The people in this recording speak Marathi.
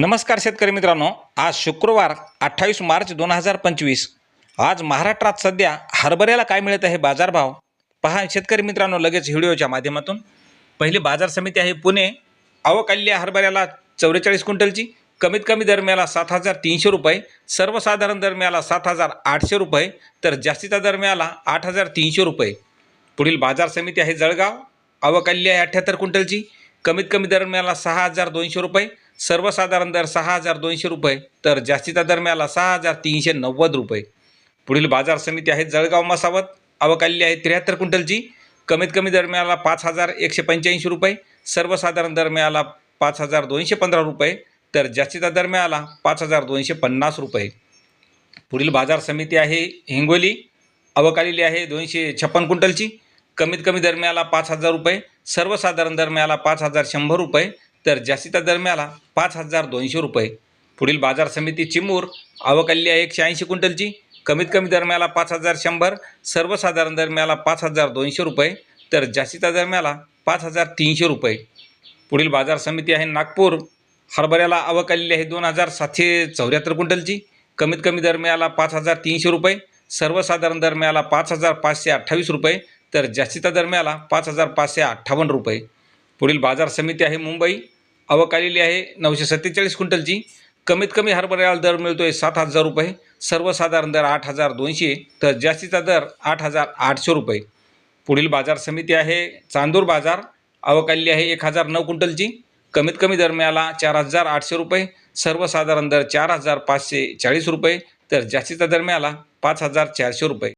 नमस्कार शेतकरी मित्रांनो. आज शुक्रवार अठ्ठावीस मार्च दोन हजार पंचवीस. आज महाराष्ट्रात सध्या हरभऱ्याला काय मिळत आहे बाजारभाव पहा शेतकरी मित्रांनो लगेच व्हिडिओच्या माध्यमातून. पहिली बाजार समिती आहे पुणे. अवकाल्य हरभऱ्याला चौवेचाळीस क्विंटलची. कमीत कमी दरम्याला सात हजार तीनशे रुपये. सर्वसाधारण दरम्याला सात हजार आठशे रुपये. तर जास्तीचा दरम्याला आठ हजार तीनशे रुपये. पुढील बाजार समिती आहे जळगाव. अवकाल्य आहे अठ्ठ्याहत्तर क्विंटलची. कमीत कमी दरम्याला सहा हजार दोनशे रुपये सर्वसाधारण दर सहा हजार दोनशे रुपये तर जास्तीचा दरम्याला सहा हजार तीनशे नव्वद रुपये. पुढील बाजार समिती आहे जळगाव मसावत अवकाल्य आहे त्र्याहत्तर क्विंटलची. कमीत कमी दरम्याला पाच हजार एकशे पंच्याऐंशी रुपये सर्वसाधारण दरम्याला पाच हजार दोनशे पंधरा रुपये तर जास्तीचा दरम्याला पाच हजार दोनशे पन्नास रुपये. पुढील बाजार समिती आहे हिंगोली अवकालेली आहे दोनशे छप्पन क्विंटलची. कमीत कमी दरम्याला पाच हजार रुपये सर्वसाधारण दरम्याला पाच हजार शंभर रुपये तर जास्तीचा दरम्याला पाच हजार दोनशे रुपये. पुढील बाजार समिती चिमूर अवकाल्य आहे एकशे ऐंशी क्विंटलची. कमीत कमी दरम्याला पाच हजार शंभर सर्वसाधारण दरम्याला पाच हजार दोनशे रुपये तर जास्तीचा दरम्याला पाच हजार तीनशे रुपये. पुढील बाजार समिती आहे नागपूर हरभऱ्याला अवकालेली आहे दोन हजार सातशे चौऱ्याहत्तर क्विंटलची. कमीत कमी दरम्याला पाच हजार तीनशे रुपये सर्वसाधारण दरम्याला पाच हजार पाचशे अठ्ठावीस रुपये तर जास्तीचा दरम्याला पाच हजार पाचशे अठ्ठावन्न रुपये. पुढील बाजार समिती आहे मुंबई. अवकालेली आहे नऊशे सत्तेचाळीस क्विंटलची. कमीत कमी हरभऱ्याला दर मिळतो आहे सात हजार रुपये. सर्वसाधारण दर आठ हजार दोनशे तर जास्तीचा दर आठ हजार आठशे रुपये. पुढील बाजार समिती आहे चांदूर बाजार. अवकाल्य आहे एक हजार नऊ क्विंटलची. कमीत कमी दरम्याला चार हजार आठशे रुपये. सर्वसाधारण दर चार हजार पाचशे चाळीस रुपये. तर जास्तीचा दरम्याला पाच हजार चारशे रुपये.